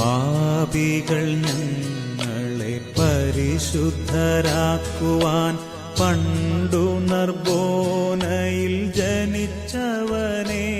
പാപികൾ ഞങ്ങളെ പരിശുദ്ധരാക്കുവാൻ പണ്ടു നർബോനയിൽ ജനിച്ചവനല്ലോ